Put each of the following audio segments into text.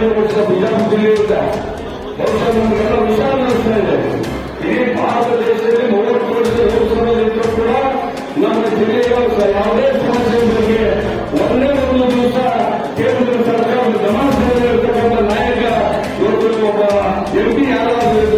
ಹದಿನೈದು ವರ್ಷ ಭಾರತ ದೇಶದಲ್ಲಿ ಕೂಡ ನಮ್ಮ ಜಿಲ್ಲೆಯ ಯಾವುದೇ ಸಮಸ್ಯೆ ಬಗ್ಗೆ ಒಂದೇ ಒಂದು ದಿವಸ ನಾಯಕ ಇವತ್ತು ಒಬ್ಬ ಎಂಪಿ ಯಾರಾದರೂ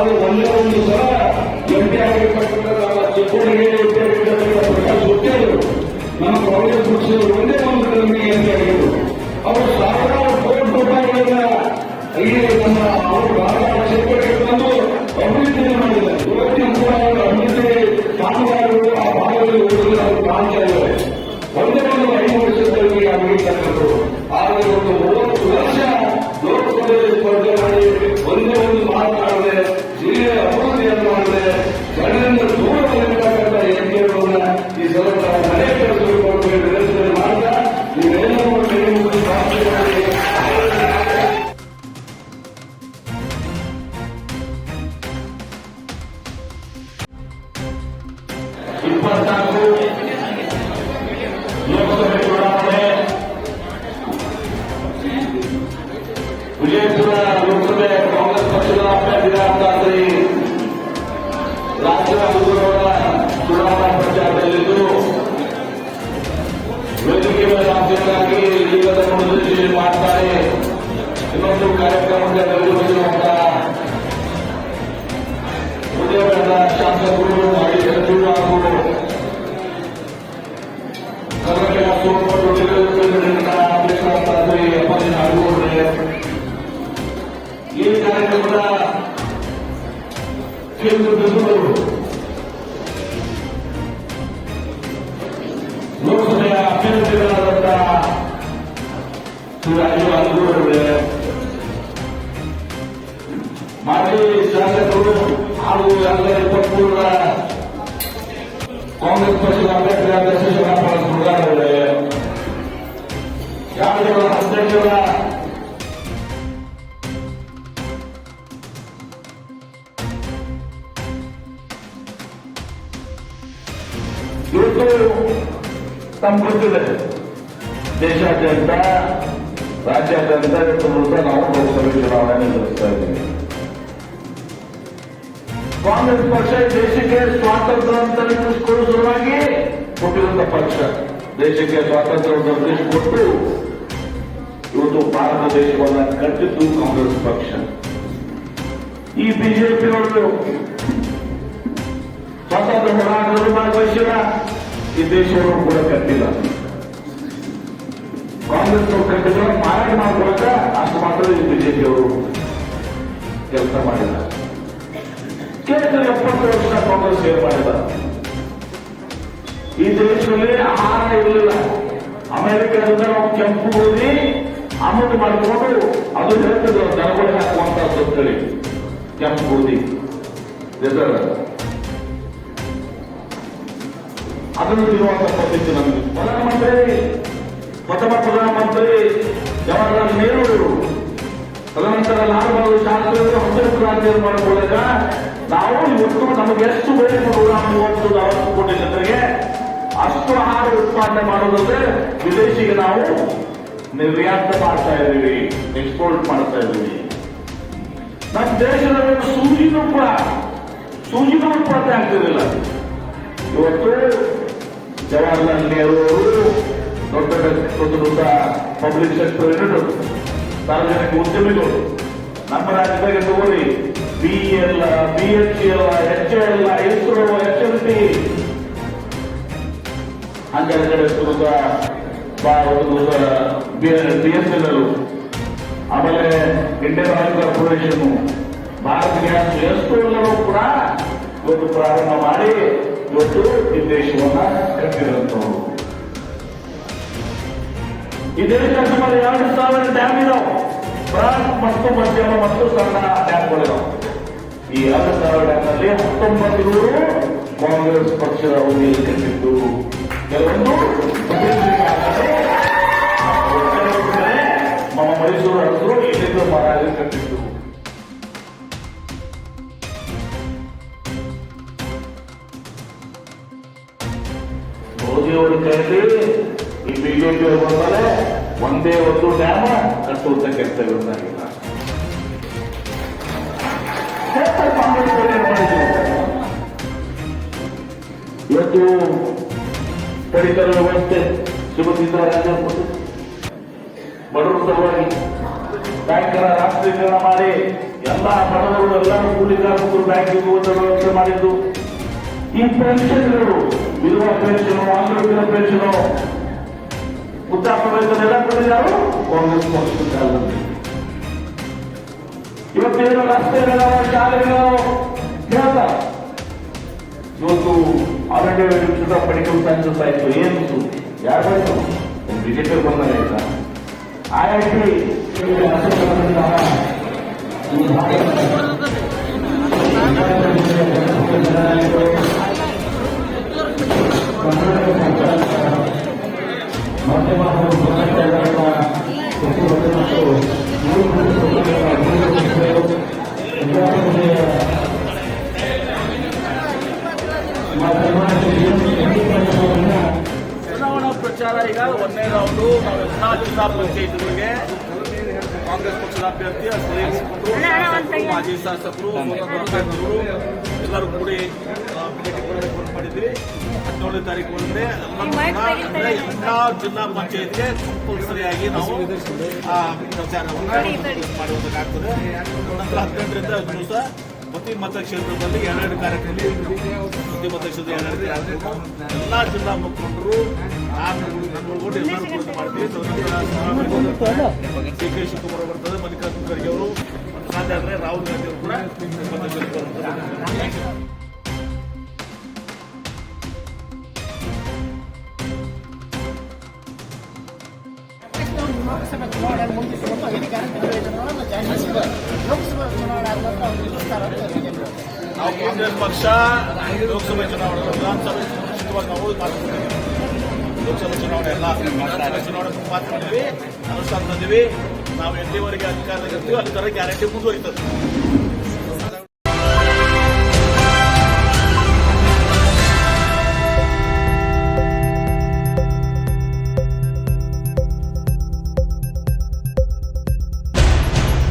వాళ్ళు ఒళ్ళే ఉంది కూడా ఎంపీ అక్కడ పెట్టుకుంటారు అలా చెప్పుడు ప్రకాశ్ వచ్చారు మన కాంగ్రెస్ వచ్చే ఉండే ఉంటుంది ఎంపీ ಜಿಲ್ಲೆಯ ಅಭಿವೃದ್ಧಿಯನ್ನು ಮಾಡದೆ ಜನರಿಂದ ದೂರದಲ್ಲಿರ್ತಕ್ಕಂಥ ಎಂಪಿಗಳನ್ನ ಈ ಸಲ ಮೇಲೆ ರಾಜ್ಯಕ್ಕಾಗಿ ಈಗದ ನುಡಿದಲ್ಲಿ ಮಾಡ್ತಾರೆ ಇನ್ನೊಂದು ಕಾರ್ಯಕ್ರಮಕ್ಕೆ ನಿರ್ವಹಿಸಿರುವಂತಹ ಉದಯನಗರ ಶಾಸಕರು ಮಾಜಿ ಸಚಿವರು ಹಾಗೂ ಕರ್ನಾಟಕ ಸುಪ್ರೀಂ ಅಧ್ಯಕ್ಷರಾಗಿ ಅಪ್ಪಾಜಿ ನಾಡಗೌಡ್ರೆ ಈ ಕಾರ್ಯಕ್ರಮದ ಕೇಂದ್ರ ಬಿಂದುಗಳು ಲೋಕಸಭೆಯ ಅಭ್ಯರ್ಥಿಗಳಾದಂತಹ ಶ್ರೀ ರಾಜೀವ್ ನಾಡಗೌಡ್ರೆ ಮಾಜಿ ಶಾಸಕರು ಹಾಗೂ ಎಲ್ಲ ಇಪ್ಪತ್ಮೂರರ ಕಾಂಗ್ರೆಸ್ ಪಕ್ಷದ ಅಭ್ಯರ್ಥಿ ಅಭ್ಯರ್ಥಿಯಾದ ಶಿವರಾಮ ಸುಗಾರವರೇ ಯಾದವರ ಅಧ್ಯಕ್ಷರ ಇವತ್ತು ತಮ್ಮ ಗೊತ್ತಿದೆ ದೇಶಾದ್ಯಂತ ರಾಜ್ಯಾದ್ಯಂತ ಮೂಲಕ ನಾವು ಲೋಕಸಭೆ ಚುನಾವಣೆ ನಡೆಸ್ತಾ ಇದ್ದೀವಿ. ಕಾಂಗ್ರೆಸ್ ಪಕ್ಷ ದೇಶಕ್ಕೆ ಸ್ವಾತಂತ್ರ್ಯ ಸಲುವಾಗಿ ಹುಟ್ಟಿದಂತ ಪಕ್ಷ. ದೇಶಕ್ಕೆ ಸ್ವಾತಂತ್ರ್ಯವನ್ನು ನಿರ್ದೇಶಿಸಿಕೊಟ್ಟು ಇವತ್ತು ಭಾರತ ದೇಶವನ್ನು ಕಟ್ಟಿದ್ದು ಕಾಂಗ್ರೆಸ್ ಪಕ್ಷ. ಈ ಬಿಜೆಪಿಯವರು ಸ್ವಾತಂತ್ರ್ಯ ಹೋರಾಟದಲ್ಲಿ ಭಾಗವಹಿಸಿಲ್ಲ, ಈ ದೇಶವನ್ನು ಕೂಡ ಕಟ್ಟಿಲ್ಲ. ಕಾಂಗ್ರೆಸ್ ಕಟ್ಟಿದ್ರೆ ಮಾರಾಟ ಮಾಡ್ಕೊಳಕ ಅಷ್ಟು ಮಾತ್ರ ಈ ಬಿಜೆಪಿಯವರು ಕೆಲಸ ಮಾಡಿಲ್ಲ ಕೇವಲ ಎಪ್ಪತ್ತು ವರ್ಷ ಕಾಂಗ್ರೆಸ್ ಸೇವೆ ಮಾಡಿದ ಈ ದೇಶದಲ್ಲಿ ಆಹಾರ ಇರಲಿಲ್ಲ ಅಮೆರಿಕದಿಂದ ನಾವು ಕೆಂಪು ಗೋಧಿ ಆಮದು ಮಾಡಿಕೊಂಡು ಅದು ಹೇಳ್ತಿದ್ರು ದನಗಳಿಗೆ ಹಾಕುವಂತದ್ದು ಅಂತೇಳಿ ಕೆಂಪು ಗೋಧಿ ರಿಸರ್ವ್ ಅದನ್ನು ತಿನ್ನುವಂತ ಪದ್ಧತಿ ನಮಗೆ ಪ್ರಧಾನಮಂತ್ರಿ ಪ್ರಥಮ ಪ್ರಧಾನಮಂತ್ರಿ ಜವಾಹರ್ಲಾಲ್ ನೆಹರು ತದನಂತರ ಲಾಲ್ ಬಹದ್ದೂರ್ ಶಾಸ್ತ್ರಿ ಹಸಿರು ಕ್ರಾಂತಿಯನ್ನು ಮೂಲಕ ನಾವು ಇವತ್ತು ನಮಗೆ ಎಷ್ಟು ಬೇಕು ನೂರ ಮೂವತ್ತು ನಲವತ್ತು ಕೋಟಿ ಜನರಿಗೆ, ಅಷ್ಟು ಆಹಾರ ಉತ್ಪಾದನೆ ಮಾಡೋದಂದ್ರೆ ವಿದೇಶಿಗೆ ನಾವು ನಿರ್ಯಾತ ಮಾಡ್ತಾ ಇದ್ದೀವಿ ಎಕ್ಸ್ಪೋರ್ಟ್ ಮಾಡ್ತಾ ಇದ್ದೀವಿ. ನಮ್ಮ ದೇಶದಲ್ಲಿ ಸೂಜಿನೂ ಕೂಡ, ಸೂಜಿನೂ ಉತ್ಪಾದನೆ ಆಗ್ತಿರಲಿಲ್ಲ. ಇವತ್ತು ಜವಾಹರ್ಲಾಲ್ ನೆಹರು ಅವರು ದೊಡ್ಡ ದೊಡ್ಡ ದೊಡ್ಡ ಪಬ್ಲಿಕ್ ಸೆಕ್ಟರ್ ಯೂನಿಟ್ ಸಾರ್ವಜನಿಕ ಉದ್ಯಮಿಗಳು, ನಮ್ಮ ರಾಜ್ಯದಾಗೆ ತಗೊಳ್ಳಿ. B L B H L H L ISRO H L T ಹಂಗೆ ಬಿ ಎಸ್ ಎಲ್ ಆಮೇಲೆ Indian oil corporation Bharat gas ಎಷ್ಟು ಎಲ್ಲರೂ ಕೂಡ ಇವತ್ತು ಪ್ರಾರಂಭ ಮಾಡಿ ಇವತ್ತು ಈ ದೇಶವನ್ನ ಕಟ್ಟಿರುವಂತವರು. ಈ ದೇಶದಲ್ಲಿ ಸುಮಾರು ಎರಡು ಸಾವಿರ ಡ್ಯಾಮ್ ಇದಾವೆ ಬೃಹತ್ ಮತ್ತು ಮಧ್ಯಮ ಮತ್ತು ಸಣ್ಣ ಡ್ಯಾಮ್ಗಳಿದಾವೆ ಈ ಎರಡು ಸಾವಿರ ಡ್ಯಾಮ್ನಲ್ಲಿ ಹತ್ತೊಂಬತ್ತು ನೂರು ಕಾಂಗ್ರೆಸ್ ಪಕ್ಷದ ಅವಧಿಯಲ್ಲಿ ಕಟ್ಟಿದ್ದು ಕೆಲವೊಂದು ನಮ್ಮ ಮೈಸೂರು ಅರಸರು ಇಲ್ಲಿಂದ ಮಹಾರಾಜರು ಕಟ್ಟಿದ್ದು ಮೋದಿ ಅವರ ಕೈಯಲ್ಲಿ ಈ ಬಿಜೆಪಿ ಬಂದರೆ ಒಂದೇ ಒಂದು ಡ್ಯಾಮ್ ಕಟ್ಟುವಂತ ಕೆಲಸ ಇರುವುದಾಗಿಲ್ಲ? ಇವತ್ತು ಪಡಿತರ ವ್ಯವಸ್ಥೆ ಸಿಗುತ್ತಿದ್ದಾರೆ ಬಡವರ ಸಲುವಾಗಿ ಬ್ಯಾಂಕರ ರಾಷ್ಟ್ರೀಕರಣ ಮಾಡಿ ಎಲ್ಲ ಬಡವರು ಕೂಲಿ ಕಾರ್ಮಿಕರು ಬ್ಯಾಂಕಿಗೆ ಹೋಗುವ ವ್ಯವಸ್ಥೆ ಮಾಡಿದ್ದು ಈ ಪೆನ್ಷನ್ಗಳು, ವಿಧವಾ ಪೆನ್ಷನ್ ಆಂಗ್ಲೋಕಿನ ಪೆನ್ಷನ್ ವೃದ್ಧಾಪ್ಯ ವೇತನ ಕೊಟ್ಟಿದ್ದಾರು ಕಾಂಗ್ರೆಸ್ ಪಕ್ಷದ ಕಾಲದಲ್ಲಿ ಇವತ್ತೇನು ರಸ್ತೆಗಳ ಶಾಲೆಗಳು ಹೇಳ್ತಾರೆ ಇವತ್ತು ಅರಣ್ಯ ವಿರುದ್ಧ ಪಡಿಕಲ್ ಸೈನ್ಸಸ್ ಆಯ್ತು ಏನು ಸುದ್ದಿ ಯಾರು ಬಿಜೆಪಿ ಬಂದರೆ ಆಯ್ತಾ ಐ ಐ ಟಿ ಪ್ರಚಾರ ಈಗ ಒಂದನೇ ರೌಂಡು ನಾವೆಲ್ಲ ಜಿಲ್ಲಾ ಪಂಚಾಯತ್ಗಳಿಗೆ ಕಾಂಗ್ರೆಸ್ ಪಕ್ಷದ ಅಭ್ಯರ್ಥಿ ಸುರೇಶ್ ಕುಮಾರ್, ಮಾಜಿ ಶಾಸಕರು ಸ್ವತಂತ್ರ ಅಭ್ಯರ್ಥಿಗಳು ಎಲ್ಲರೂ ಕೂಡಿ ಆ, ಭೇಟಿ ಕೊಡೋದಕ್ಕೆ ಮಾಡಿದ್ವಿ ಹದಿನೇಳನೇ ತಾರೀಕು ಬಂದ್ರೆ ಅಂದ್ರೆ ಎಲ್ಲ ಜಿಲ್ಲಾ ಪಂಚಾಯತ್ಗೆ ಕಂಪಲ್ಸರಿಯಾಗಿ ನಾವು ಆ, ಪ್ರಚಾರವನ್ನು ಮಾಡುವುದಕ್ಕಾಗ್ತದೆ ನಂತರ ಹದಿನೆಂಟರಿಂದ ದಿವಸ ಪ್ರತಿ ಮತಕ್ಷೇತ್ರದಲ್ಲಿ ಎರಡೆರಡು ಕಾರ್ಯಕ್ರಮ ಪ್ರತಿ ಮತಕ್ಷೇತ್ರದ ಎರಡೆರಡು ಕಾರ್ಯಕ್ರಮ. ಎಲ್ಲ ಜಿಲ್ಲಾ ಮುಖಂಡರು ನಾನು ಒಳಗೊಂಡು ಎಲ್ಲರೂ ಕೂಡ ಮಾಡ್ತೀವಿ. D K. ಶಿವಕುಮಾರ್ ಬರ್ತದೆ ಮಲ್ಲಿಕಾರ್ಜುನ ಖರ್ಗೆ ಅವರು. ಸಾಧ್ಯ ಆದರೆ ರಾಹುಲ್ ಗಾಂಧಿ ಅವರು ಕೂಡ ಮತಕ್ಷೇತ್ರಕ್ಕೆ ಬರ್ತಾರೆ ಲೋಕಸಭಾ ಚುನಾವಣೆ ಮುಂದಿಟ್ಟುಕೊಂಡು ಐದು ಗ್ಯಾರಂಟಿ ಲೋಕಸಭಾ ಚುನಾವಣೆ ಆದ ಅವರು ನಿಲ್ಲಿಸ್ತಾರೆ ನಾವು ಕಾಂಗ್ರೆಸ್ ಪಕ್ಷ ಲೋಕಸಭೆ ಚುನಾವಣೆ ವಿಧಾನಸಭೆ ಸುರಕ್ಷಿತವಾಗಿ ನಾವು ಮಾತುಕೊಂಡಿದ್ದೀವಿ ಲೋಕಸಭೆ ಚುನಾವಣೆ ಎಲ್ಲ ವಿಧಾನಸಭೆ ಚುನಾವಣೆ ಮಾತು ಮಾಡಿದ್ವಿ ಅನುಷ್ಠಾನ ತಂದಿವಿ ನಾವು ಎಲ್ಲಿವರೆಗೆ ಅಧಿಕಾರದಲ್ಲಿ ಇರ್ತೀವಿ ಗ್ಯಾರಂಟಿ ಮುಂದುವರಿತದೆ.